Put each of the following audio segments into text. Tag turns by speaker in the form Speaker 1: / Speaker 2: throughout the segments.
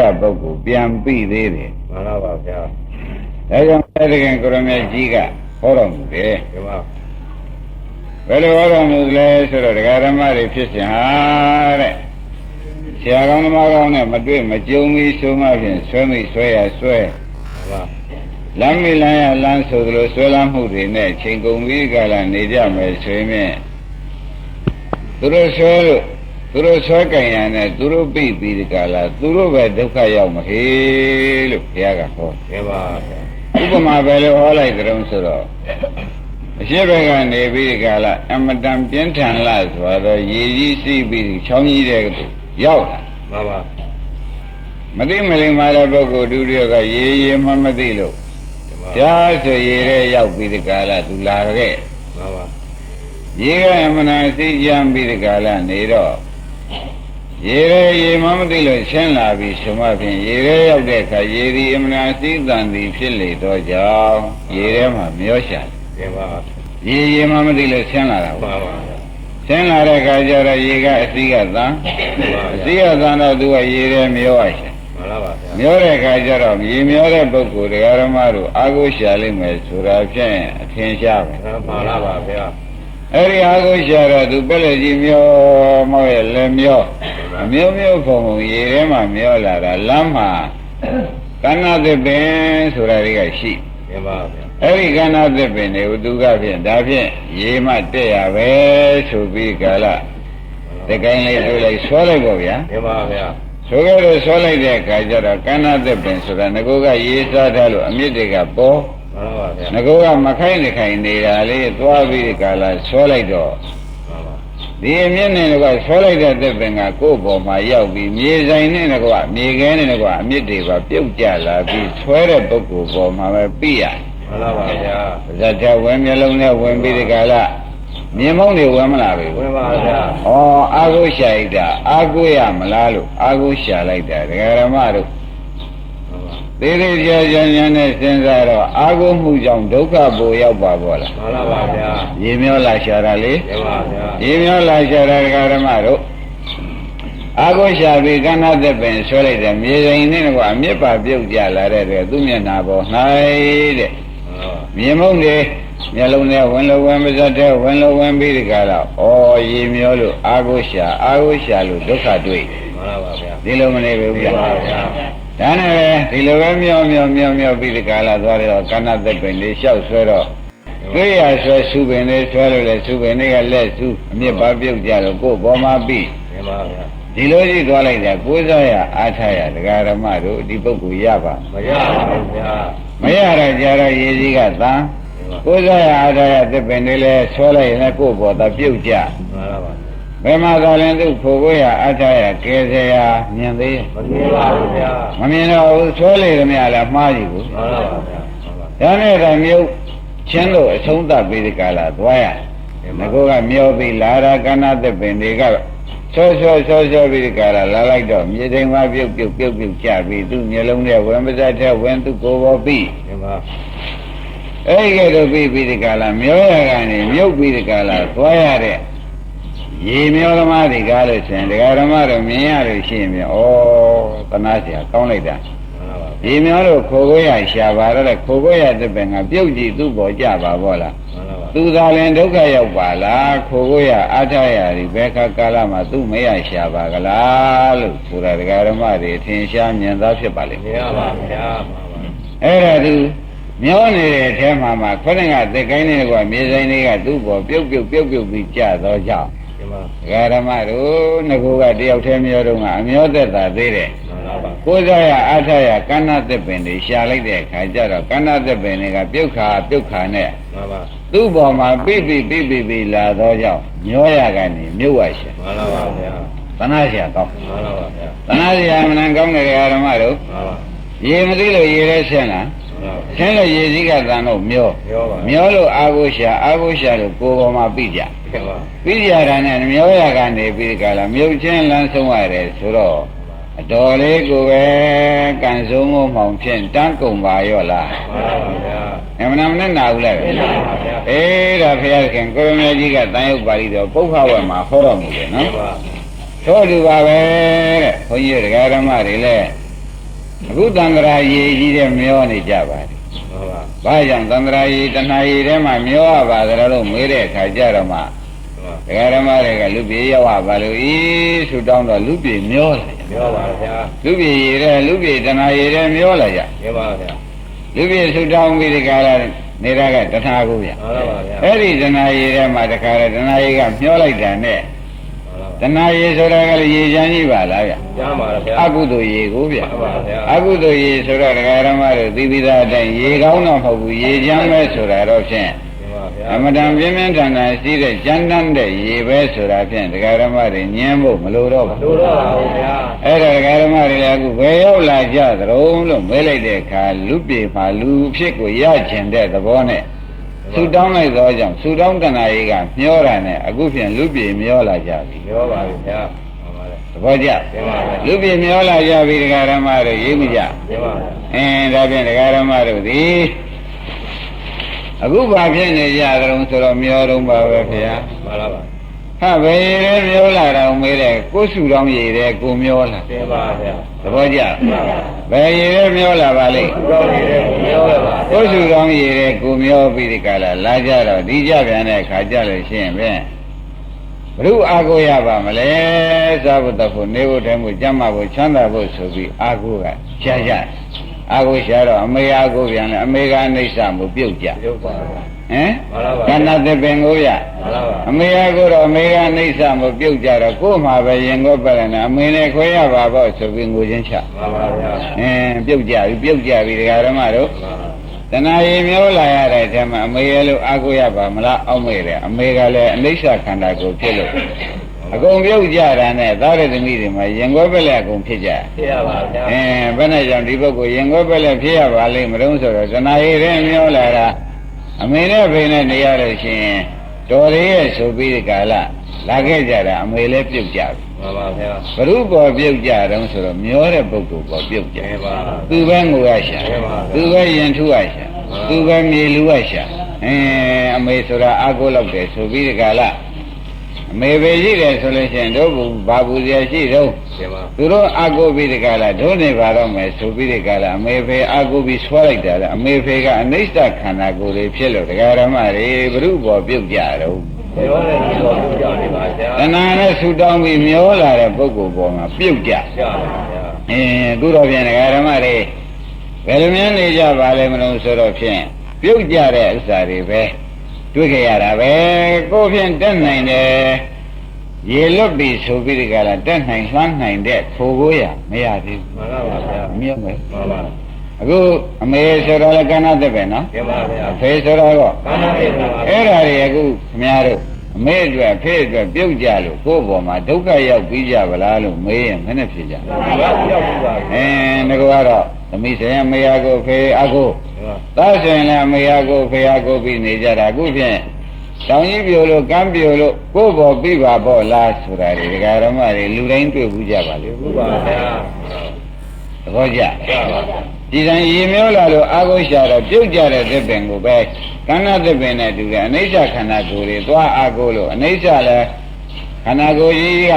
Speaker 1: တဲ့ပုဂ္ဂိုလ်ပြန်ပြီးသေးတယ်
Speaker 2: မှန်လားပါဗျာ
Speaker 1: ဒါကြောင့်တကယ်ကိုရမေကြီးကဟောတော်မူတယ်
Speaker 2: ဒီမှာ
Speaker 1: ဘယ်လိုဟောတော်မူလဲဆိုတော့ဒကာဓမ္မတွေဖြစ်စဉ်ဟာတဲ့ဆရာကောင်းသမားကောင်းနဲ့မတွေ့မကြုံပြီးဆိုမှဖြင့်ဆွဲမိဆွဲရဆွဲ
Speaker 2: ဒီမှာ
Speaker 1: လမ်းမိလမ်းရလမ်းဆိုသလိုဆွဲလမ်းမှုတွေနဲ့ချိန်ကုန်ပြီးကြလာနေကြမယ်ဆိုရင်သူတို့ဆွဲလို့ သူတို့ဆွဲကြင်ရနဲ့သူတို့ပြိပြီးဒီကလာသူတို့ပဲဒုက္ခရောက်မဟေလို့ဘုရားကဟော
Speaker 2: ဒီမှာဗျာ
Speaker 1: ဥပမာပဲလို့ဟောလိုက်ကြုံဆိုတော့အရှိဘက်ကနေပြီးဒီကလာအမတန်ပြင်းထန်လာဆိုတော့ရေကြီးစီးပြီးချောင်းကြီးတဲ့သူရောက်လာ
Speaker 2: မှန်ပါ
Speaker 1: မသိမလိမ္မာတဲ့ပုဂ္ဂိုလ်ဒုတိယကရေရေမှမသိလို့
Speaker 2: ဒီမှာ
Speaker 1: ကြာဆိုရေထဲရောက်ပြီးဒီကလာသူလာခဲ့
Speaker 2: မှန်ပါ
Speaker 1: ရေကအမနာသိကြံပြီးဒီကလာနေတော့ ရေရဲရေမှမသိလို့ရှင်းလာပြီးဆိုမှဖြင့်ရေထဲရောက်တဲ့အခါရေဒီအမနာသိတန်သည်ဖြစ်လေတော့ကြောင့်ရေထဲမှာမျောရှာတယ်
Speaker 2: ဒီမှာ
Speaker 1: ရေရေမှမသိလို့ဆင်းလာတာ
Speaker 2: မှ
Speaker 1: ပေါ့
Speaker 2: န်ပါ
Speaker 1: ဆင်းလာတဲ့အခါကျတော့ရေကအစီကသံအစီကသံတော့သူကရေထဲမျောရရှာ
Speaker 2: မှန်လားပါဗျာ
Speaker 1: မျောတဲ့အခါကျတော့ရေမျောတဲ့ပုဂ္ဂိုလ်တရားဓမ္မတို့အာဟုရှာလိမ့်မယ်ဆိုတာဖြင့်အထင်ရှားပဲ
Speaker 2: မှန်လားပါဗျာ
Speaker 1: အဲ့ဒီအာဟုရှာတော့သူပက်လက်ကြီးမျောမောရဲ့လည်းမျော အမျိုးမျိုးဖုံဖုံရေထဲမှာမျောလာတာလမ်းမှာကဏ္ဍသစ်ပင်ဆိုတာတွေကရှိ
Speaker 2: ဒီမှာဗျာ
Speaker 1: အဲ့ဒီကဏ္ဍသစ်ပင်တွေကိုသူကဖြင့်ဒါဖြင့်ရေမတက်ရပဲဆိုပြီးကာလတကိုင်းလေးတွေ့လိုက်ဆွဲလိုက်ပေါ့ဗျာ
Speaker 2: ဒီမှာဗျာ
Speaker 1: ဆိုကြလို့ဆွဲလိုက်တဲ့အခါကျတော့ကဏ္ဍသစ်ပင်ဆိုတာငကိုကရေစားထားလို့အမြင့်တွေကပေါ်
Speaker 2: မှန်လားပါဗျာ
Speaker 1: ငကိုကမခိုင်းနေခိုင်နေတာလေးသွားပြီးကာလဆွဲလိုက်တော့
Speaker 2: မှန်ပါ
Speaker 1: ဒီအမြင့်နဲ့ကဆွဲလိုက်တဲ့သစ်ပင်ကကိုယ့်ပေါ်မှာရောက်ပြီးမြေဆိုင်နဲ့ကမြေခဲနဲ့ကအမြင့်တွေပါပြုတ်ကျလာပြီးဆွဲတဲ့ပုဂ္ဂိုလ်ပေါ်မှာပဲပြီးရတယ်
Speaker 2: မှန်လားပါဗျာ
Speaker 1: ဇတ်တဲ့ဝင်မျက်လုံးနဲ့ဝင်ပြီးဒီကလာမြင်မောင်းတွေဝင်မလာဘူး
Speaker 2: ဝင်ပါဗျာ။
Speaker 1: ဩအာဟုရှာလိုက်တာအာဟုရမလားလို့အာဟုရှာလိုက်တာဒကာရမတို့
Speaker 2: မှန်ပါ
Speaker 1: သေးသေးချာချာညာနဲ့စဉ်းစားတော့အာဟုမှုကြောင့်ဒုက္ခပိုရောက်ပါဘောလား
Speaker 2: မှန်လားပါဗျာ။
Speaker 1: ရေမျောလာရှာတာလေ
Speaker 2: ဒီမှာဗျာ။
Speaker 1: ရေမျောလာရှာတာဒကာရမတို့အာဟုရှာပြီးကဏ္ဍသက်ပင်ဆွဲလိုက်တယ်မြေစိန်နဲ့ကအမြစ်ပါပြုတ်ကြလာတဲ့အတွက်သူ့မျက်နာပေါ်၌တဲ့
Speaker 2: မှန်ပါ
Speaker 1: မြင်မုံတွေမျက်လုံးထဲဝင်လို့ဝင်ပါစတဲ့ဝင်လို့ဝင်ပြီးဒီကလာဩရေမျောလို့အာဟုရှာအာဟုရှာလို့ဒုက္ခတွေ့
Speaker 2: မှန်လားပါဗျာ
Speaker 1: ဒီလိုမနေဘူးဗျာ
Speaker 2: မှန်ပါဗျာ
Speaker 1: ဒါနဲ့ပဲဒီလိုပဲမျောမျောမျောမျောပြီးဒီကလာသွားတော့ကဏ္ဍသက်ပင်လေးလျှောက်ဆွဲတော့တွေ့ရဆွဲစုပင်လေးဆွဲလို့လေစုပင်လေးကလက်စုအမြစ်ပါပြုတ်ကြတော့ကိုယ်ပေါ်မှာပြီး
Speaker 2: ဒီမှာဗျာ
Speaker 1: ဒီလိုကြီးသွားလိုက်တာကိုးစားရအားထားရဒကာရမတို့ဒီပုဂ္ဂိုလ်ရပါ
Speaker 2: မရပါဘူးဗျာ
Speaker 1: မရတော့ကြတော့ရေကြီးကသံ
Speaker 2: ဒီမှာ
Speaker 1: ကိုယ်စားရအားထားရသစ်ပင်လေးလဲဆွဲလိုက်ရင်ကိုယ့်ဘော်သာပြုတ်ကြ
Speaker 2: မှန်လားပါ
Speaker 1: ဘယ်မှာသာလဲသူဖို့ကိုရအားထားရကဲစရာမြင်သေးရဲ့
Speaker 2: မမြင်ပါဘူးဗျာ
Speaker 1: မမြင်တော့ဘူးဆွဲလေသမျှလည်းမှားကြည့်ဘူး
Speaker 2: မှန်လားပါဗျာမှန်ပါ
Speaker 1: ဒါနဲ့ကမြုပ်ချင်းလို့အဆုံးသတ်ပြီးဒီကလာသွားရငကိုကမျောပြီးလာရာကဏ္ဍသစ်ပင်တွေကဆောဆောဆောဆောပြီးဒီကလာလာလိုက်တော့မြေတိမ်မှာပြုတ်ပြုတ်ပြုတ်ပြုတ်ကြပြီးသူ့မျက်လုံးထဲဝင်ပါးတဲ့ဝင်သူကိုယ်ပေါ်ပြီး
Speaker 2: ဒီမှာ
Speaker 1: အဲ့ဒီကဲတော့ပြီးပြီးဒီကလာမျောရကနေမြုပ်ပြီးဒီကလာသွားရတဲ့ ရေမျောသမားတွေကားလို့ရှင်ဒကာဓမ္မတို့မြင်ရလို့ရှိရင်ဩသနာเสียကောင်းလိုက်တာ
Speaker 2: မှန်လားပါ
Speaker 1: ဒီမျောလို့ခိုကိုရရှာပါတော့လေခိုကိုရတဲ့ပင်ကပြုတ်ကြည့်သူ့ပေါ်ကြပါဘောလား
Speaker 2: မှန်လားပါ
Speaker 1: သူသာလင်ဒုက္ခရောက်ပါလားခိုကိုရအားထရဒီဘယ်ခါကာလမှာသူ့မရရှာပါကလားလို့ဆိုတာဒကာဓမ္မတွေအထင်ရှားမြင်သားဖြစ်ပါလိမ့်
Speaker 2: မ
Speaker 1: မယ်
Speaker 2: ရပါဗျာမှန်ပါ
Speaker 1: အဲ့ဒါသူမျောနေတဲ့အထဲမှာမှခொနဲ့ကသက်ကိုင်းနေကွာမြေဆိုင်လေးကသူ့ပေါ်ပြုတ်ပြုတ်ပြုတ်ပြုတ်ပြီးကြတော့ကြောင့်
Speaker 2: ဒီမှာ
Speaker 1: ဒကာဓမ္မတို့ငကူကတယောက်တည်းမျောတော့ကအမျောသက်သာသေးတယ်
Speaker 2: မှန်လားပါ
Speaker 1: ကိုးစားရအားထရကဏ္ဍသစ်ပင်တွေရှာလိုက်တဲ့အခါကျတော့ကဏ္ဍသစ်ပင်တွေကပြုတ်ခါပြုတ်ခါနဲ့
Speaker 2: မှန်ပါ
Speaker 1: သူ့ပေါ်မှာပြိပိပြိပိပိလာတော့ကြောင့်မျောရကနေမြုပ်ဝရှင်
Speaker 2: မှန်လားပါဗျာ
Speaker 1: သနာရှာကောင်း
Speaker 2: မှန်လားပါဗျာ
Speaker 1: သနာရှာမနန်ကောင်းတဲ့ဓမ္မတို့
Speaker 2: မှန်ပါ
Speaker 1: ရေမသိလို့ရေထဲဆင်းလာ
Speaker 2: မှန်ပါ
Speaker 1: ဆင်းလို့ရေစည်းကတန်တော့မျော
Speaker 2: ပြောပါ
Speaker 1: မျောလို့အာဟုရှာအာဟုရှာလို့ကိုယ်ပေါ်မှာပြကြ
Speaker 2: ဒီမှာ
Speaker 1: ပြကြတာနဲ့မျောရကနေပြီးကြလားမြုပ်ချင်းလမ်းဆုံးရတယ်ဆိုတော့အတော်လေးကိုပဲကန်ဆုံးမမောင်ဖြင့်တန်းကုန်ပါရော့လား
Speaker 2: မှန်လားပါဗျာ
Speaker 1: အမှန်မနဲ့နာဘူးလား
Speaker 2: မှန်ပါဗျာ
Speaker 1: အေးဒါဖရာခင်ကိုရမကြီးကတန်ရုပ်ပါဠိတော်ပုပ္ပဝတ်မှာဟောတော်မူတယ်
Speaker 2: ဒီ
Speaker 1: နော်
Speaker 2: မှာ
Speaker 1: သောတူပါပဲတဲ့ဘုန်းကြီးဒကာဓမ္မတွေလည်း အခုသံဃာရေကြီးတဲ့မျောနေကြပါတယ်
Speaker 2: မှန်ပါ
Speaker 1: ဘာကြောင့်သံဃာရေတဏှာရေထဲမှာမျောရပါသလဲလို့မေးတဲ့အခါကျတော့မှ
Speaker 2: မှန်ပါ
Speaker 1: ဒကာရမတွေကလူပြေရောက်ပါလို့ဤဆူတောင်းတော့လူပြေမျောလာကြ
Speaker 2: ပြောပါဗျာ
Speaker 1: လူပြေရေတဲ့လူပြေတဏှာရေတဲ့မျောလာကြ
Speaker 2: ပြောပါဗျာ
Speaker 1: လူပြေဆူတောင်းပြီးဒီကလာနေတာကတဏှာကိုဗျ
Speaker 2: မှန်ပါဗျာ
Speaker 1: အဲ့ဒီတဏှာရေထဲမှာတခါလေတဏှာရေကမျောလိုက်တာနဲ့
Speaker 2: မှန်ပါ
Speaker 1: တဏှာရေဆိုတာကလည်းရေချမ်းကြီးပါလားဗျ
Speaker 2: ကြားပါဗျာ
Speaker 1: အကုသိုလ်ရေကိုဗျ
Speaker 2: မှန်ပါဗျာ
Speaker 1: အကုသိုလ်ရေဆိုတော့ဒကာရမတို့သိပြီးသားအတိုင်းရေကောင်းတော့မဟုတ်ဘူးရေချမ်းပဲဆိုတာတော့ဖြင့်
Speaker 2: မှန်ပါဗျာ
Speaker 1: အမတန်ပြင်းပြင်းထန်ထန်ရှိတဲ့ကြမ်းတမ်းတဲ့ရေပဲဆိုတာဖြင့်ဒကာရမတွေညင်းဖို့မလိုတော့ဘူး
Speaker 2: တို့တော့ပါဗျာ
Speaker 1: အဲ့ဒါဒကာရမတွေလည်းအခုဘယ်ရောက်လာကြသရုံလို့မဲလိုက်တဲ့အခါလူပြေပါလူဖြစ်ကိုရကျင်တဲ့သဘောနဲ့ ဆူတောင်းလိုက်သောကြောင့်ဆူတောင်းတဏှာကြီးကမျောတာနဲ့အခုဖြင့်လူပြေမျောလာကြပြီ
Speaker 2: ပြောပါဗျာမှန်ပါလေ
Speaker 1: သဘောကျ
Speaker 2: ပြောပါဗျာ
Speaker 1: လူပြေမျောလာကြပြီဒကာရမတွေရေးမကြ
Speaker 2: ပြောပါဗျာ
Speaker 1: အင်းဒါဖြင့်ဒကာရမတို့ဒီအခုဘာဖြစ်နေကြသရုံဆိုတော့မျောတော့ပါပဲခင်ဗျာ
Speaker 2: မှန်ပါပါ
Speaker 1: ဟာဘယ်ရဲမျောလာတော့မေးတယ်ကိုယ်စုတော်ရည်တယ်ကိုမျောလာ
Speaker 2: ပြောပါဗျာ
Speaker 1: သဘောကျဘယ်ရည်ရဲမျောလာပါလိမ့်
Speaker 2: တော့နေတယ်ပြောရပါ
Speaker 1: ကိုယ်စုတော်ရည်တယ်ကိုမျောပြီးဒီကလာလာကြတော့ဒီကြပြန်တဲ့ခါကြလို့ရှိရင်ဖြင့်ဘုရုအာကိုရပါမလဲသာဝတ္တဖို့နေဖို့တဲမှုကြမ်းမဖို့ချမ်းသာဖို့ဆိုပြီးအာကိုကရှားကြအာကိုရှားတော့အမေအာကိုပြန်တယ်အမေကအနိစ္စမှုပြုတ်ကြ
Speaker 2: ပြောပါဗျာ
Speaker 1: ဟမ်
Speaker 2: မှန်ပါပါ
Speaker 1: ကဏ္ဍသပင်ကိုရ
Speaker 2: မှန်ပါပါ
Speaker 1: အမေကကိုတော့အမေကနှိမ့်စမပြုတ်ကြတော့ကို့မှာပဲရင်ကိုပတ်ရနေအမေနဲ့ခွဲရပါပေါ့ဆိုပြီးငိုချင်းချ
Speaker 2: မှန်ပါဗျာ
Speaker 1: အင်းပြုတ်ကြပြီပြုတ်ကြပြီဒကာရမတို့
Speaker 2: မှန်ပါ
Speaker 1: တဏှာရည်မျိုးလာရတဲ့အထက်မှာအမေရဲ့လို့အားကိုးရပါမလားအောက်မေ့တယ်အမေကလည်းအနိစ္စခန္ဓာကိုဖြစ်လို့အကုန်ပြုတ်ကြတာနဲ့သားရသမီးတွေမှာရင်ကိုပက်လက်အကုန်ဖြစ်ကြ
Speaker 2: ဖြစ်ရပါဗျာ
Speaker 1: အင်းဘယ်နဲ့ကြောင့်ဒီပုဂ္ဂိုလ်ရင်ကိုပက်လက်ဖြစ်ရပါလိမ့်မလို့ဆိုတော့တဏှာရည်တဲ့မျိုးလာတာ အမေနဲ့ဖေနဲ့နေရလို့ရှိရင်တော်ရရဲ့ဆိုပြီးဒီကာလလာခဲ့ကြတာအမေလည်းပြုတ်ကြပြီ
Speaker 2: မှန်ပါဗျာ
Speaker 1: ဘ ᱹ ပေါ်ပြုတ်ကြတော့ဆိုတော့မျောတဲ့ပုဂ္ဂိုလ်ပေါ်ပြုတ်ကြ
Speaker 2: ပြောပါ
Speaker 1: သူပဲငိုရရှာ
Speaker 2: မှန်ပါဗျာ
Speaker 1: သူပဲရင်ထုရရှာသူပဲမြေလူရရှာအင်းအမေဆိုတာအာကိုလောက်တယ်ဆိုပြီးဒီကာလ အမေပဲရှိတယ်ဆိုလို့ရှိရင်တို့ဘူးဘာဘူးရရှိတော့
Speaker 2: ပြောပါ
Speaker 1: သူတို့အာကိုပြီးဒီကာလတို့နေပါတော့မယ်ဆိုပြီးဒီကာလအမေဖေအာကိုပြီးဆွဲလိုက်တာလေအမေဖေကအနိစ္စခန္ဓာကိုယ်တွေဖြစ်လို့ဒကာရမတွေဘ ᱹ ပေါ်ပြုတ်ကြတော့
Speaker 2: ပြောတယ်ဒီလိုပြောနေပါဗျာ
Speaker 1: တဏှာနဲ့ဆူတောင်းပြီးမျောလာတဲ့ပုဂ္ဂိုလ်ပေါ်မှာပြုတ်ကြ
Speaker 2: ပြောပါဗျာ
Speaker 1: အင်းအခုတော့ပြန်ဒကာရမတွေဘယ်လိုများနေကြပါလဲမလို့ဆိုတော့ဖြင့်ပြုတ်ကြတဲ့ဥစ္စာတွေပဲ တွေ့ကြရတာပဲကိုယ်ဖြင့်တက်နိုင်တယ်ရေလွတ်ပြီဆိုပြီးဒီကလာတက်နိုင်လှမ်းနိုင်တဲ့ဖိုကိုရမရသေး
Speaker 2: မှန်ပါဗျာ
Speaker 1: ဘူးမြတ်မယ်
Speaker 2: မှန်ပါ
Speaker 1: အခုအမေဆိုတော့လည်းကဏ္ဍသက်ပဲနော်
Speaker 2: ပြောပါဗျာ
Speaker 1: အဖေဆိုတော့တော့
Speaker 2: ဘာမှမဖြစ်ပါဘူး
Speaker 1: အဲ့ဓာတွေအခုခင်ဗျားတို့အမေအတွက်ဖေအတွက်ပြုတ်ကြလို့ကိုယ့်ဘောမှာဒုက္ခရောက်ပြီးကြဗလားလို့မေးရင်မနဲ့ဖြစ်ကြ
Speaker 2: ဘာရောက်ပြီပါ
Speaker 1: အင်းငါကတော့သမီးဆိုင်မေယာကိုဖေအကို သားဆိုင်လည်းမေယာကိုဖေအကိုပြီးနေကြတာအခုဖြင့်တောင်ကြီးပြိုလို့ကမ်းပြိုလို့ကိုယ့်ဘောပြီးပါပေါ့လားဆိုတာဒီဒကာရမတွေလူတိုင်းတွေ့ဘူးကြပါလေ
Speaker 2: ဘုရားဗျာ
Speaker 1: သဘောကျ
Speaker 2: ပြောပါ
Speaker 1: ဒီတိုင်းရေမျောလာလို့အာကိုရှာတော့ပြုတ်ကြတဲ့သစ်ပင်ကိုပဲကဏ္ဍသစ်ပင်နဲ့တူတယ်အနိစ္စခန္ဓာကိုယ်တွေသွားအာကိုလို့အနိစ္စလည်း ခန္ဓာကိုယ်ကြီးက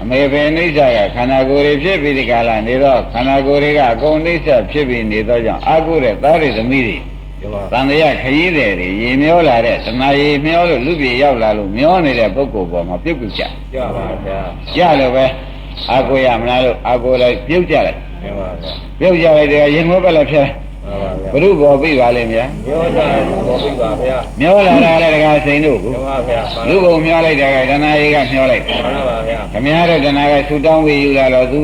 Speaker 1: အမေပဲအနိစ္စကခန္ဓာကိုယ်တွေဖြစ်ပြီးဒီကလာနေတော့ခန္ဓာကိုယ်တွေကအကုန်အနိစ္စဖြစ်ပြီးနေတော့ကြောင့်အာကိုတဲ့သားတွေသမီးတွေ
Speaker 2: ပြောပါ
Speaker 1: တန်တရားခရီးတယ်တွေရေမျောလာတဲ့သမာရေမျောလို့လူပြေရောက်လာလို့မျောနေတဲ့ပုဂ္ဂိုလ်ပေါ်မှာပြုတ်ပြုတ်ကြ
Speaker 2: ပြောပါဗျာ
Speaker 1: ကြလို့ပဲအာကိုရမလားလို့အာကိုလိုက်ပြုတ်ကြလိုက်
Speaker 2: ပြောပါဗျာ
Speaker 1: ပြုတ်ကြလိုက်တယ်ရင်မောပဲလည်းဖြဲ
Speaker 2: မှန်ပါဗျာ
Speaker 1: ဘုရုဘောပြပါလိမ့်ဗျာ
Speaker 2: ပြောကြတယ်ဘောပြီပါဗျာ
Speaker 1: မျောလာတာလည်းတကားစိန်တို့ကို
Speaker 2: ပြောပါဗျာ
Speaker 1: လူဘုံမျောလိုက်တာကဒနာရီကမျောလိုက်
Speaker 2: မှန်ပါဗျာ
Speaker 1: ခမရတဲ့ဒနာကဆူတောင်းပြီးယူလာတော့သူ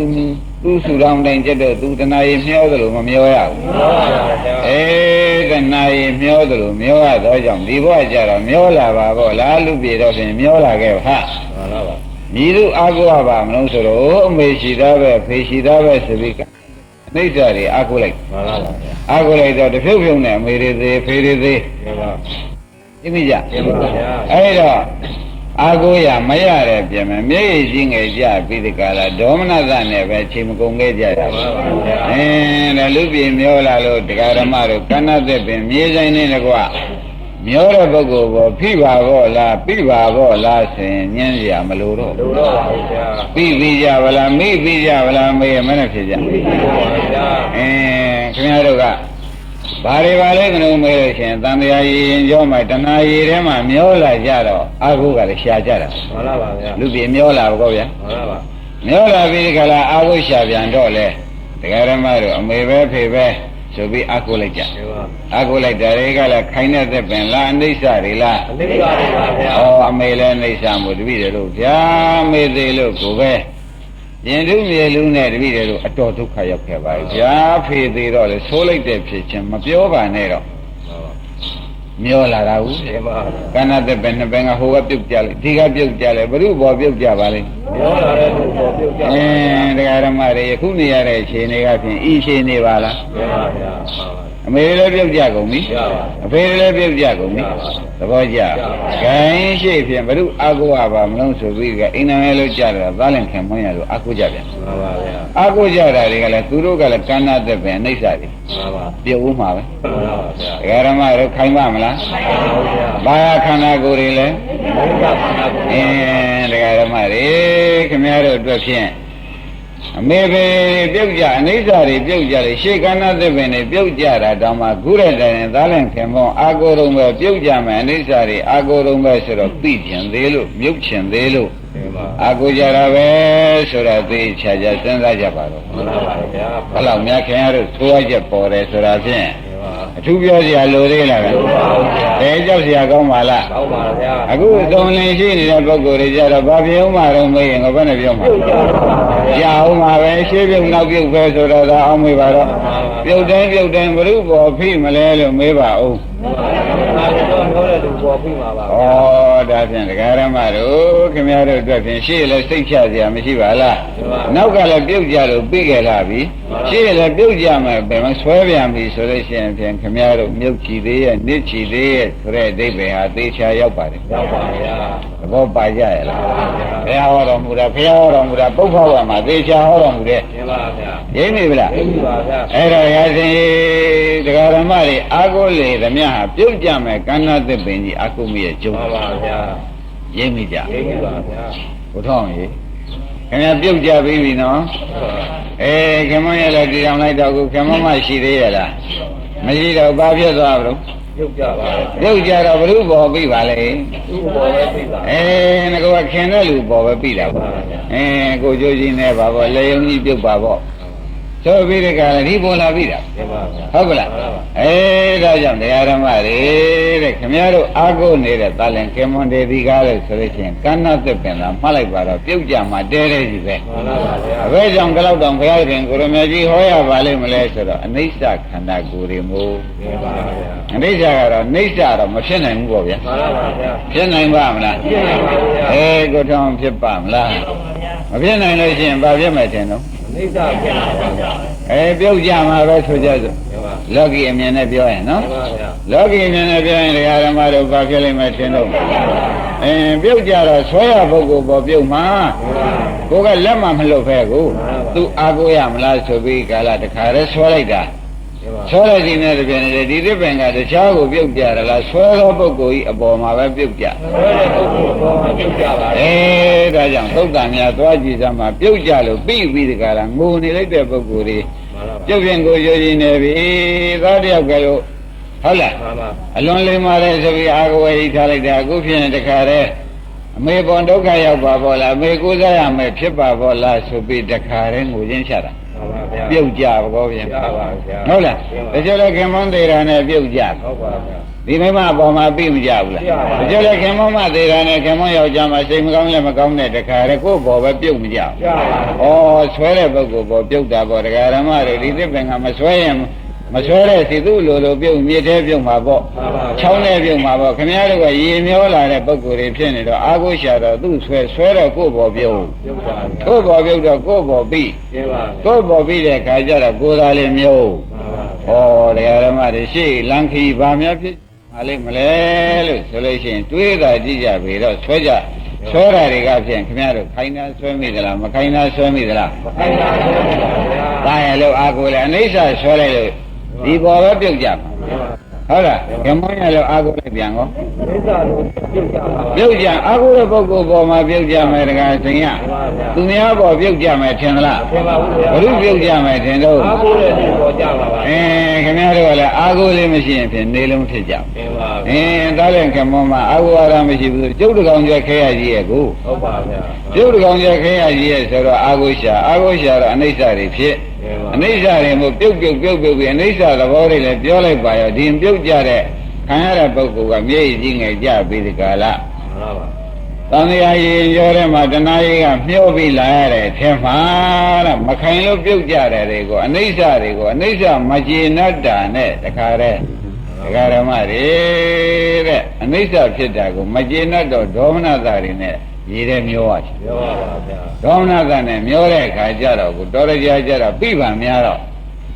Speaker 1: သူဆူတောင်းတိုင်းကျက်တော့သူဒနာရီမျောသလိုမမျောရဘူး
Speaker 2: ပြောပါဗျာ
Speaker 1: အေးဒနာရီမျောသလိုမျောရတော့ကြောင့်ဒီဘဝကျတော့မျောလာပါပေါ့လားလူပြေတော့ပြင်မျောလာခဲ့ဟာ
Speaker 2: မှန်ပါပါ
Speaker 1: ညီလူအာကိုရပါမလို့ဆိုတော့အမေရှိသားပဲဖေရှိသားပဲဆိုပြီးအိဋ္ဌာတွေအာကိုလိုက်
Speaker 2: မှန်ပါဗျာ
Speaker 1: အာကိုလိုက်တော့တဖြုတ်ဖြုတ်နဲ့အမေတွေသေးဖေတွေသေး
Speaker 2: ပြောပါ
Speaker 1: သိမိကြ
Speaker 2: ပြောပါဗျာ
Speaker 1: အဲ့တော့အာကိုရမရတဲ့ပြင်မဲ့မျက်ရည်ကြီးငယ်ကြပြီးဒီကလာဒေါမနသနဲ့ပဲချိန်မကုန်ခဲ့ကြတာ
Speaker 2: မှန်ပါဗျာ
Speaker 1: အင်းဒါလူပြေမျောလာလို့တရားဓမ္မတို့ကဏ္ဍသက်ပင်မြေဆိုင်နေတကွ မျောတဲ့ပုဂ္ဂိုလ်ပေါ်ဖိပါဘောလားပြပါဘောလားဆိုရင်ညင်းရမလို့တော့
Speaker 2: လူတော့ပါဗျာ
Speaker 1: ပြပြီးကြဗလားမိပြီးကြဗလားမေးမနဲ့ဖြစ်ကြ
Speaker 2: သိပါဗျာ
Speaker 1: အင်းခင်ဗျားတို့ကဘာတွေပါလဲကနုံမေးလို့ရှိရင်တန်တရားရည်ရင်ကြောမှတဏှာရည်ထဲမှာမျောလာကြတော့အာဟုကလည်းရှာကြတာ
Speaker 2: မှန်လားပါဗျာ
Speaker 1: လူပြေမျောလာဘောဗျာ
Speaker 2: မှန်လားပါ
Speaker 1: မျောလာပြီးဒီကလာအာဟုရှာပြန်တော့လေတရားဓမ္မတို့အမေပဲဖေပဲ ဆိုပြီးအာဟုလိုက်ကြ
Speaker 2: ဒီပါ
Speaker 1: အာဟုလိုက်တာတွေကလည်းခိုင်းတဲ့သက်ပင်လားအနိစ္စတွေလား
Speaker 2: အနိစ္စပါဗျာ
Speaker 1: ဩအမေလည်းအိဋ္ဌာမို့တပည့်တွေတို့ဗျာမေသေးလို့ကိုပဲရင်ထုမြေလူနဲ့တပည့်တွေတို့အတော်ဒုက္ခရောက်ခဲ့ပါပြီဗျာဖေသေးတော့လေဆိုးလိုက်တဲ့ဖြစ်ချင်းမပြောပါနဲ့တော့ မျောလာတာဟု
Speaker 2: ဒီပါ
Speaker 1: ကဏ္ဍသက်ပဲနှစ်ဘင်ကဟိုကပြုတ်ကြလိုက်ဒီကပြုတ်ကြလိုက်ဘုရုဘောပြုတ်ကြပါလိမ့်
Speaker 2: ပြောလာတဲ့လူပေါ်ပြုတ်ကြ
Speaker 1: အင်းတရားဓမ္မတွေယခုနေရတဲ့အခြေအနေကဖြင့်ဤအခြေအနေပါလား
Speaker 2: ဒီပါဗျာ
Speaker 1: အမေလည်းပြုတ်ကြကုန်ပြီ
Speaker 2: ရပါ
Speaker 1: အဖေလည်းပြုတ်ကြကုန်ပြီသဘောကျဂိုင်းရှိဖြင့်ဘုရုအာကိုဝပါမလုံးဆိုပြီးကအိမ်နာရဲလို့ကြတာသားလင်ခင်မွန်းရလို့အာကိုကြပြန်
Speaker 2: မှန်ပါဗျာ
Speaker 1: အာကိုကြတာတွေကလည်းသူတို့ကလည်းကဏ္ဍသက်ပဲအိဋ္ဌာတွေ
Speaker 2: မှန်ပါ
Speaker 1: ပြုတ်ဦးမှာပဲ
Speaker 2: မှန်ပါဗျာ
Speaker 1: တရားဓမ္မတို့ခိုင်းပါမလား
Speaker 2: ပါဗျာ
Speaker 1: ဘာခန္ဓာကိုယ်တွေလဲ
Speaker 2: ဘုရားခန္ဓာကို
Speaker 1: အင်းတရားဓမ္မတွေခင်ဗျားတို့အတွက်ဖြင့် အမေပဲပြုတ်ကြအနိစ္စတွေပြုတ်ကြလေရှေးကဏ္ဍသစ်ပင်တွေပြုတ်ကြတာတောင်မှခုရတဲ့ရင်သားလင်ခင်မောအာကိုယ်တော်ပဲပြုတ်ကြမယ်အနိစ္စတွေအာကိုယ်တော်ပဲဆိုတော့သိကျင်သေးလို့မြုပ်ချင်သေးလို့
Speaker 2: ဒီပါ
Speaker 1: အာကိုကြတာပဲဆိုတော့သိချာချာစဉ်းစားကြပါတော့
Speaker 2: မှန်ပါဗျာ
Speaker 1: ဘယ်လောက်များခင်ဗျားတို့သိုးရချက်ပေါ်တယ်ဆိုတာဖြင့်
Speaker 2: ဒီပါ
Speaker 1: အထူးပြောစရာလိုသေးလားဗျ။အဲကြောက်စရာကောင်းပါလား
Speaker 2: ကောင်းပါဗျာ။
Speaker 1: အခုသုံးလင်းရှိနေတဲ့ပုဂ္ဂိုလ်တွေကြတော့ဘာပြောမှတော့မေးရင်ငါဘယ်နဲ့ပြောမှာ
Speaker 2: ပြုတ်ကြပါဗျာ။
Speaker 1: ကြာအောင်ပါပဲရှေးပြုတ်နောက်ပြုတ်ပဲဆိုတော့ဒါအောင်မေးပါတော့။ပြုတ်တိုင်းပြုတ်တိုင်းဘုရုပေါ်ဖိမလဲလို့မေးပါဦး
Speaker 2: ဒါကတော့ပြောတဲ့ လူပေါ်ပြီးမှာပါ။
Speaker 1: ဩဒါဖြင့်ဒကာရမတို့ခင်ဗျားတို့အတွက်ဖြင့်ရှေ့လည်းစိတ်ချစရာမရှိပါလား။နောက်ကလည်းပြုတ်ကြလို့ပြီးခဲ့လာပြီ။ရှေ့လည်းပြုတ်ကြမယ်ဘယ်မှာဆွဲပြန်ပြီဆိုလို့ရှိရင်ဖြင့်ခင်ဗျားတို့မြုပ်ချီသေးရဲ့နစ်ချီသေးရဲ့ဆိုတဲ့အဓိပ္ပာယ်ဟာသေချာရောက်ပါတယ်
Speaker 2: ရောက်ပါဗျာ။
Speaker 1: သဘောပါကြရဲ့လား။ဘုရားဟောတော်မူတာဘုရားဟောတော်မူတာပုပ္ပဝါမှာသေချာဟောတော်မူတဲ့
Speaker 2: ဒီပါဗျာ
Speaker 1: ရင်းနေပြီလား
Speaker 2: ဒီပါဗျာ
Speaker 1: အဲ့တော့ရစဉ်ဒကာရမတွေအာကိုလေသမျှဟာပြုတ်ကြမယ်ကန္နာသစ်ပင်ကြီးအာကိုမရဲ့ကျုံ
Speaker 2: မှန်ပါဗျာ
Speaker 1: ရင်းမိကြ
Speaker 2: ဒီပါဗျာ
Speaker 1: ဘုထောင်းကြီးခင်ဗျာပြုတ်ကြပြီပြီနော်အေးခင်မရလည်းကြည်အောင်လိုက်တော့ခုခင်မမရှိသေးရလားမရှိတော့ဘာဖြစ်သွားဘူး
Speaker 2: ပြုတ်ကြပါဗျာ
Speaker 1: ပြုတ်ကြတော့ဘုရုပေါ်ပြီပါလေ
Speaker 2: သူ့ပေါ်ပဲပြီးပါ
Speaker 1: အေးငါကခင်တဲ့လူပေါ်ပဲပြီတာပေါ့အဲကိုကြိုးကြီးနဲ့ပါပေါ့လေယုံကြီးပြုတ်ပါပေါ့ ဆိုပြီးတဲ့ကလည်းဒီပေါ်လာပြီတာ
Speaker 2: ဒီပါဗျာ
Speaker 1: ဟုတ်ကလားအဲဒါကြောင့်တရားဓမ္မတွေတဲ့ခင်ဗျားတို့အာကိုနေတဲ့တာလင်ကေမွန်တေဒီကားလို့ဆိုလို့ချင်းကဏ္ဍသစ်ပင်သာမှတ်လိုက်ပါတော့ပြုတ်ကြမှာတဲတဲ့ကြီးပဲ
Speaker 2: မှန်ပါဗျာ
Speaker 1: အဘဲကြောင့်ကြောက်တောင်ဘုရားခင်ကိုရမကြီးဟောရပါလိမ့်မလဲဆိုတော့အနိစ္စခန္ဓာကိုယ်တွေမို့
Speaker 2: ဒီပါဗျာ
Speaker 1: အနိစ္စကတော့နိစ္စတော့မဖြစ်နိုင်ဘူးပေါ့ဗျာ
Speaker 2: မှန်ပါဗျာ
Speaker 1: ဖြစ်နိုင်ပါမလား
Speaker 2: ဖြစ်နိုင်ပါဗျာ
Speaker 1: အဲကိုထောင်ဖြစ်ပါမလားမဖြစ်နိုင်လို့ရှိရင်ဘာဖြစ်မယ်ထင်တော့
Speaker 2: အိဋ္ဌပြန်ပါဗျာ
Speaker 1: အဲပြုတ်ကြမှာပဲဆိုကြစို့
Speaker 2: ဒီပါ
Speaker 1: လောကီအမြင်နဲ့ပြောရင်နော်
Speaker 2: ဒီပါဗျာ
Speaker 1: လောကီဉာဏ်နဲ့ပြောရင်တရားဓမ္မတို့ဘာဖြစ်လိမ့်မယ်ထင်တော့အင်းပြုတ်ကြတော့ဆွဲရပုဂ္ဂိုလ်ပေါ်ပြုတ်မှာကိုကလက်မှမလှုပ်ဖဲကိုသူအာကိုရမလားဆိုပြီးကာလတခါတည်းဆွဲလိုက်တာ
Speaker 2: ဒီပါ
Speaker 1: ဆွဲလိုက်ခြင်းနဲ့တပြိုင်တည်းဒီသစ်ပင်ကတခြားကိုပြုတ်ကြတယ်လားဆွဲသောပုဂ္ဂိုလ်ဤအပေါ်မှာပဲပြုတ်ကြ
Speaker 2: ဘယ်တဲ့ပုဂ္ဂိုလ်ပေါ်မှာပြုတ်ကြပါ
Speaker 1: အဲဒါကြောင့်သုတ်တန်များသွားကြည့်စမ်းမှာပြုတ်ကြလို့ပြီးပြီးတကလားငိုနေလိုက်တဲ့ပုဂ္ဂိုလ်တွေ
Speaker 2: မှန်ပါ
Speaker 1: ပြုတ်ပြင်ကိုရိုးရင်းနေပြီသားတယောက်ကလို့ဟုတ်လား
Speaker 2: မှန်ပါ
Speaker 1: အလွန်လိမ္မာတဲ့ဆိုပြီးအာဂဝေဟိထားလိုက်တာအခုဖြစ်နေတခါတည်းအမေပေါ်ဒုက္ခရောက်ပါဘောလားအမေကိုးစားရမယ်ဖြစ်ပါဘောလားဆိုပြီးတခါတည်းငိုချင်းချတာ
Speaker 2: မှန် ပါဗျာ
Speaker 1: ပြုတ်ကြဘောပြင်
Speaker 2: ကြပါဗျာ
Speaker 1: ဟုတ်လားတချို့လည်းခင်မွန်းသေးတာနဲ့ပြုတ်ကြ
Speaker 2: ဟုတ်ပါဗျာ
Speaker 1: ဒီမိမအပေါ်မှာပြီးမကြဘူးလား
Speaker 2: ပြပါဘူး
Speaker 1: တချို့လည်းခင်မွန်းမသေးတာနဲ့ခင်မွန်းယောက်ျားမှစိတ်မကောင်းလည်းမကောင်းတဲ့တခါတည်းကိုယ့်ဘောပဲပြုတ်မကြဘူး
Speaker 2: ကြပါ
Speaker 1: ဩဆွဲတဲ့ပုဂ္ဂိုလ်ပေါ်ပြုတ်တာပေါ့တရားဓမ္မတွေဒီသစ်ပင်ကမဆွဲရင် မဆွဲတဲ့စီသူ့လိုလိုပြုတ်မြေသေးပြုတ်မှာပေါ့
Speaker 2: မှန်ပါ
Speaker 1: ချောင်းနဲ့ပြုတ်မှာပေါ့ခင်ဗျားတို့ကရေမျောလာတဲ့ပုဂ္ဂိုလ်တွေဖြစ်နေတော့အာကိုရှာတော့သူ့ဆွဲဆွဲတော့ကိုယ့်ဘောပြုတ်
Speaker 2: ပြုတ်ပါဗျာ
Speaker 1: ကိုယ့်ဘောပြုတ်တော့ကိုယ့်ဘောပြီး
Speaker 2: ဒီပါ
Speaker 1: ကိုယ့်ဘောပြီးတဲ့ခါကျတော့ကိုယ်သာလေးမျိုး
Speaker 2: မှန်ပါ
Speaker 1: ဩတရားဓမ္မတွေရှေ့လန်ခီဘာများဖြစ်မလေးမလဲလို့ဆိုလို့ရှိရင်တွေးတာကြည့်ကြပြီတော့ဆွဲကြဆွဲတာတွေကဖြင့်ခင်ဗျားတို့ခိုင်းတာဆွဲမိသလားမခိုင်းတာဆွဲမိသလား
Speaker 2: ခိုင်းတာပါဗျာ
Speaker 1: ဒါရလို့အာကိုလည်းအနိစ္စဆွဲလိုက်လို့ ဒီဘောပဲပြုတ်ကြမှာ
Speaker 2: ဒီပါ
Speaker 1: ဟုတ်ဟုတ်လားကမောင်းရလို့အာကိုလိုက်ပြန်ကော
Speaker 2: မိစ္ဆာလို့ပြုတ်ကြပါပါ
Speaker 1: ပြုတ်ကြအာကိုတဲ့ပုဂ္ဂိုလ်ပေါ်မှာပြုတ်ကြမယ်တကားစင်ရ
Speaker 2: မှန်ပါဗျာ
Speaker 1: သူများပေါ်ပြုတ်ကြမယ်ထင်သလား
Speaker 2: သင်ပါဦးဗျာ
Speaker 1: ဘုရုပြုတ်ကြမယ်ထင်တော့
Speaker 2: အားကိုးတဲ့ဒီပေါ်ကြပါပါ
Speaker 1: အင်းခင်ဗျားတို့ကလည်းအာကိုလေးမရှိရင်ဖြင့်နေလုံးဖြစ်ကြ
Speaker 2: သင်ပါ
Speaker 1: အင်းဒါလည်းကမောင်းမှာအာကိုအားရမရှိဘူးကျုပ်တကောင်ကြခဲရကြီးရဲ့ကို
Speaker 2: ဟုတ်ပါဗျာ
Speaker 1: ကျု ပ်တကောင်ကြခဲရကြီးရဲ့ဆိုတော့အာကိုရှာအာကိုရှာတော့အနိစ္စတွေဖြစ်
Speaker 2: သင်ပါ
Speaker 1: အနိစ္စတွေမို့ပြုတ်ပြုတ်ပြုတ်ပြုတ်ပြီးအနိစ္စသဘောတွေလည်းပြောလိုက်ပါရောဒီပြုတ်ကြတဲ့ခံရတဲ့ပုဂ္ဂိုလ်ကမျက်ရည်ကြီးငယ်ကြပြီးဒီကလာ
Speaker 2: မှန်ပါ
Speaker 1: တန်တရားရင်ရောထဲမှာတဏှာကြီးကမျောပြီးလာရတဲ့အထက်မှာတဲ့မခိုင်လို့ပြုတ်ကြတဲ့တွေကိုအနိစ္စတွေကိုအနိစ္စမကျေနပ်တာနဲ့တခါတည်းဒကာရမတွေတဲ့အနိစ္စဖြစ်တာကိုမကျေနပ်တော့ဒေါမနတာတွေနဲ့ ရေထဲမျောရချင်
Speaker 2: ပြောပါပါဗျာ
Speaker 1: ဒေါမနတာနဲ့မျောတဲ့အခါကျတော့ကိုတော်ရကြကြတော့ပြိပံများတော့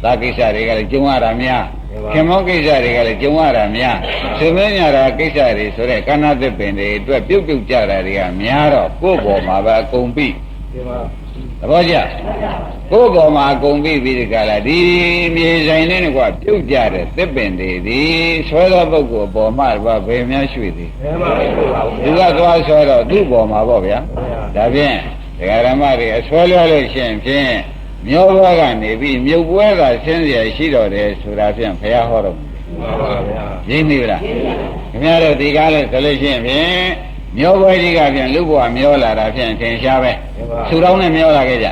Speaker 1: သာကိစ္စတွေကလည်းကျုံရတာများခင်မောကိစ္စတွေကလည်းကျုံရတာများသူမင်းညာတာကိစ္စတွေဆိုတဲ့ကဏ္ဍသစ်ပင်တွေအတွက်ပြုတ်ပြုတ်ကြတာတွေကများတော့ကိုယ့်ဘော်မှာပဲအကုန်ပြီ
Speaker 2: သင်ပါ
Speaker 1: သဘောကျကိုယ့်ဘော်မှာအကုန်ပြီပြီးဒီကလာဒီမြေဆိုင်နဲ့ကွာပြုတ်ကြတဲ့သစ်ပင်တွေဒီဆွဲသောပုဂ္ဂိုလ်ဘော်မှာဘာဘယ်များရွှေ့သည်
Speaker 2: သင်ပါဟုတ်ပါဘူး
Speaker 1: သူကသွားဆွဲတော့သူ့ဘော်မှာပေါ့ဗျာဒါဖြင့်ဒကာရမတွေအဆွဲလွှဲလို့ရှိရင်ဖြင့်မျောဘွားကနေပြီးမြုပ်ပွဲကဆင်းရရှိတော်တယ်ဆိုတာဖြင့်ဘုရားဟောတော့
Speaker 2: မှန်ပါဗျာ
Speaker 1: ရင်းပြီလားခင်ဗျားတို့ဒီကားလို့ဆိုလို့ရှိရင်ဖြင့် မျောပွဲကြီးကဖြင့်လူဘဝမျောလာတာဖြင့်ထင်ရှားပဲဆူတောင်းနဲ့မျောလာခဲ့ကြ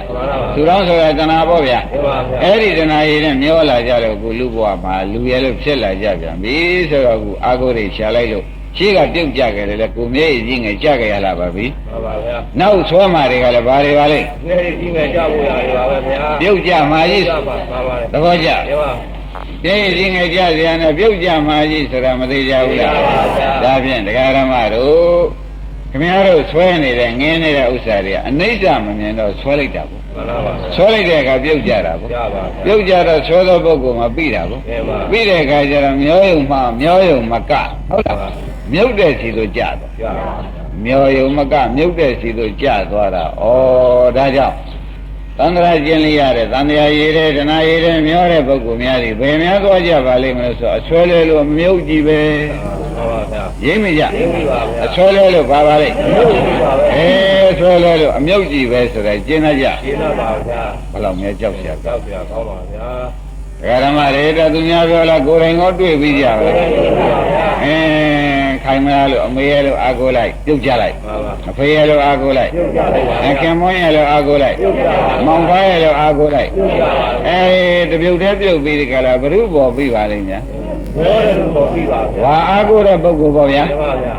Speaker 1: ဆူတောင်းဆိုတာတဏှာပေါ့ဗျာ
Speaker 2: သင်ပါဗျာ
Speaker 1: အဲ့ဒီတဏှာရည်နဲ့မျောလာကြတော့အခုလူဘဝမှာလူရဲလို့ဖြစ်လာကြပြန်ပြီဆိုတော့အခုအာကိုတွေရှာလိုက်လို့ရှိကပြုတ်ကြခဲ့တယ်လေကိုမျက်ရည်ကြီးငယ်ကြခဲ့ရလာပါပြီ
Speaker 2: မှန်ပါဗျာ
Speaker 1: နောက်ဆွဲမာတွေကလည်းဘာတွေပါလဲ
Speaker 2: နေဒီမဲ့ကြဖို့ရတယ်ပါပဲဗျာ
Speaker 1: ပြုတ်ကြမှာကြီး
Speaker 2: ကြပါပါပါ
Speaker 1: သဘောကျ
Speaker 2: သင်ပါ
Speaker 1: မျက်ရည်ကြီးငယ်ကြစရာနဲ့ပြုတ်ကြမှာကြီးဆိုတာမသေးကြဘူးလား
Speaker 2: သိပါပါဗျာ
Speaker 1: ဒါဖြင့်တရားဓမ္မတို့ ခင်ဗျားတို့ဆွဲနေတဲ့ငင်းနေတဲ့ဥစ္စာတွေကအနိစ္စမမြင်တော့ဆွဲလိုက်တာပေါ့
Speaker 2: မှန်ပါပါ
Speaker 1: ဆွဲလိုက်တဲ့အခါပြုတ်ကြတာပေါ့
Speaker 2: ကြပါ
Speaker 1: ပြုတ်ကြတော့ဆွဲသောပုဂ္ဂိုလ်မှာပြီးတာပေါ့
Speaker 2: သင်ပါ
Speaker 1: ပြီးတဲ့အခါကျတော့မျောယုံမှမျောယုံမကဟုတ်လားမြုပ်တဲ့စီတို့ကြတော့
Speaker 2: ကြပါ
Speaker 1: မျောယုံမကမြုပ်တဲ့စီတို့ကြသွားတာဩဒါကြောင့်သံဃာကျင့်လိရတဲ့သံဃာရည်တဲ့ဒနာရည်တဲ့မျောတဲ့ပုဂ္ဂိုလ်များတွေဘယ်များသွားကြပါလိမ့်မလို့ဆိုအဆွဲလဲလို့မြုပ်ကြည့်ပဲ
Speaker 2: မှန် ပါဗျာ
Speaker 1: ရိမ့်မကြ
Speaker 2: ရင်းပြီပါဗျာ
Speaker 1: အဆွဲလဲလို့ပါပါလိမ့်
Speaker 2: ဟုတ်ပြီပါပဲ
Speaker 1: အဲဆွဲလဲလို့အမြုပ်ကြည့်ပဲဆိုတော့ကျင့်တတ်ကြ
Speaker 2: ရှင်းတော့ပါဗျာ
Speaker 1: ဘယ်လောက်များကြောက်ရှာ
Speaker 2: ကြောက်ပြကောင်းပါဗျာ
Speaker 1: ဒကာဓမ္မတွေတသူများပြောလားကိုယ်တိုင်ကောတွေ့ပြီးကြပဲအဲခိုင်မလားလို့အမေရလို့အာကိုလိုက်ပြုတ်ကြလိုက်
Speaker 2: မှန်ပါ
Speaker 1: အဖေရလို့အာကိုလိုက်
Speaker 2: ပြုတ်ကြလိုက်ပါ
Speaker 1: အခင်မွန်းရလို့အာကိုလိုက်
Speaker 2: ပြုတ်ကြပါ
Speaker 1: မောင်ဖားရလို့အာကိုလိုက်
Speaker 2: ပြုတ်ကြပါ
Speaker 1: အဲတပြုတ်တည်းပြုတ်ပြီးဒီကလာဘ ᱹ ပေါ်ပြီးပါလိမ့်ညာ
Speaker 2: ဘောရလို့ပေါ်ပြီပါဗျာ
Speaker 1: ဝါအာကိုတဲ့ပုဂ္ဂိုလ်ပေါ့ဗျာ
Speaker 2: မှန်ပါဗျာ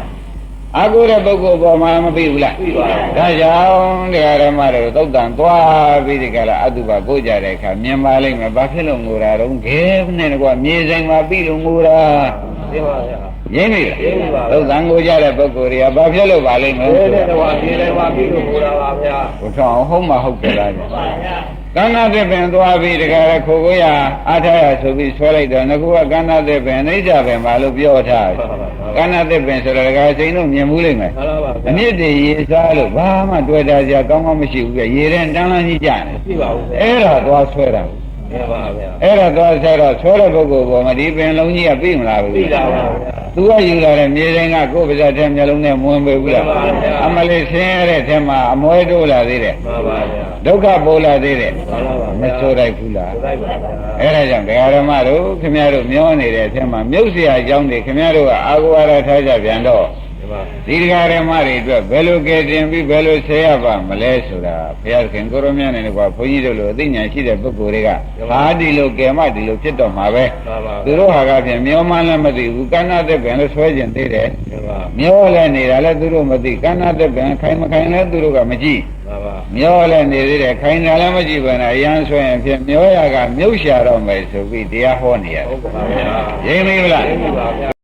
Speaker 1: အာကိုတဲ့ပုဂ္ဂိုလ်ပေါ်မှာမပြီးဘူးလား
Speaker 2: ပြီပါ
Speaker 1: ဒါကြောင့်တရားဓမ္မတွေသုတ်တန်သွားပြီးဒီကလာအတုပကိုကြတဲ့အခါမြင်ပါလိမ့်မယ်ဘာဖြစ်လို့ငိုတာတော့ဂဲနဲ့ကွာမြေဆိုင်မှာပြီးလို့ငိုတာ
Speaker 2: သိပါဗျာ
Speaker 1: ရင်းပြီလား
Speaker 2: ရင်းပြီပါ
Speaker 1: သုတ်တန်ကိုကြတဲ့ပုဂ္ဂိုလ်တွေကဘာဖြစ်လို့ပါလိမ့်မယ်
Speaker 2: ဘယ်နဲ့တော့ဒီလည်းပါပြီလို့ဟိုတာပါဗျာ
Speaker 1: ဘုထောင်ဟုတ်မှဟုတ်ကြလား
Speaker 2: ပါဗျာ
Speaker 1: ကန္နာသစ်ပင်သွားပြီးတခါရခိုကိုရအားထားရဆိုပြီးဆွဲလိုက်တော့ငကူကကန္နာသစ်ပင်အိဋ္ဌပင်ပါလို့ပြောထားတယ်ကန္နာသစ်ပင်ဆိုတော့တခါစိန်တို့မြင်မှုလိမ့်မယ်
Speaker 2: မှန်ပါပါ
Speaker 1: အနည်းတည်းရေစားလို့ဘာမှတွေ့တာကြကောင်းကောင်းမရှိဘူးပြရေတဲ့တန်းလန်းကြီးကြတယ်
Speaker 2: သိပါဦးဗျာ
Speaker 1: အဲ့ဒါသွားဆွဲတာ
Speaker 2: သိပါဗျာ
Speaker 1: အဲ့ဒါသွားဆွဲတော့ဆွဲတဲ့ပုဂ္ဂိုလ်ပေါ်မှာဒီပင်လုံးကြီးကပြီးမလားဘူး
Speaker 2: သိတာပါဗျာ
Speaker 1: သူကယူလာတဲ့မြေတိုင်းကကိုယ်ပါးစပ်ထဲမျိုးလုံးနဲ့မဝင်ပေဘူးလား
Speaker 2: မှန်ပါဗျာ
Speaker 1: အမလေးဆင်းရတဲ့ထဲမှာအမွဲတိုးလာသေးတယ်
Speaker 2: မှန်ပါဗျာ
Speaker 1: ဒုက္ခပိုးလာသေးတယ်
Speaker 2: မှန်ပါပါ
Speaker 1: မဆိုးလိုက်ဘူးလား
Speaker 2: ဆိုလိုက်ပါဗျာ
Speaker 1: အဲ့ဒါကြောင့်တရားဓမ္မတို့ခင်ဗျားတို့မျောနေတဲ့အထက်မှာမြုပ်เสียအကြောင်းတွေခင်ဗျားတို့ကအာဂဝါဒထားကြပြန်တော့
Speaker 2: ဒီမှာ
Speaker 1: ဒီတရားဓမ္မတွေအတွက်ဘယ်လိုကဲတင်ပြီးဘယ်လိုဆဲရပါမလဲဆိုတာဘုရားခင်ကိုရမြတ်နဲ့ကွာဘုန်းကြီးတို့လိုအသိဉာဏ်ရှိတဲ့ပုဂ္ဂိုလ်တွေကဟာဒီလိုကဲမဒီလိုဖြစ်တော့မှာပဲ
Speaker 2: မှန်ပါ
Speaker 1: သူတို့ဟာကဖြင့်မျောမှန်းလည်းမသိဘူးကဏ္ဍသက်ပင်လည်းဆွဲကျင်သေးတယ်
Speaker 2: ဒီမှာ
Speaker 1: မျောလည်းနေတာလည်းသူတို့မသိကဏ္ဍသက်ပင်ခိုင်မခိုင်လည်းသူတို့ကမကြည့်
Speaker 2: မှန်ပါ
Speaker 1: မျောလည်းနေသေးတယ်ခိုင်တယ်လည်းမကြည့်ဘဲနဲ့အရန်ဆွဲရင်ဖြင့်မျောရကမြုပ်ရှာတော့မယ်ဆိုပြီးတရားဟောနေရတယ်
Speaker 2: ဟုတ်ပါဗျာ
Speaker 1: ရင်းပြီလား
Speaker 2: သိပါဗျာ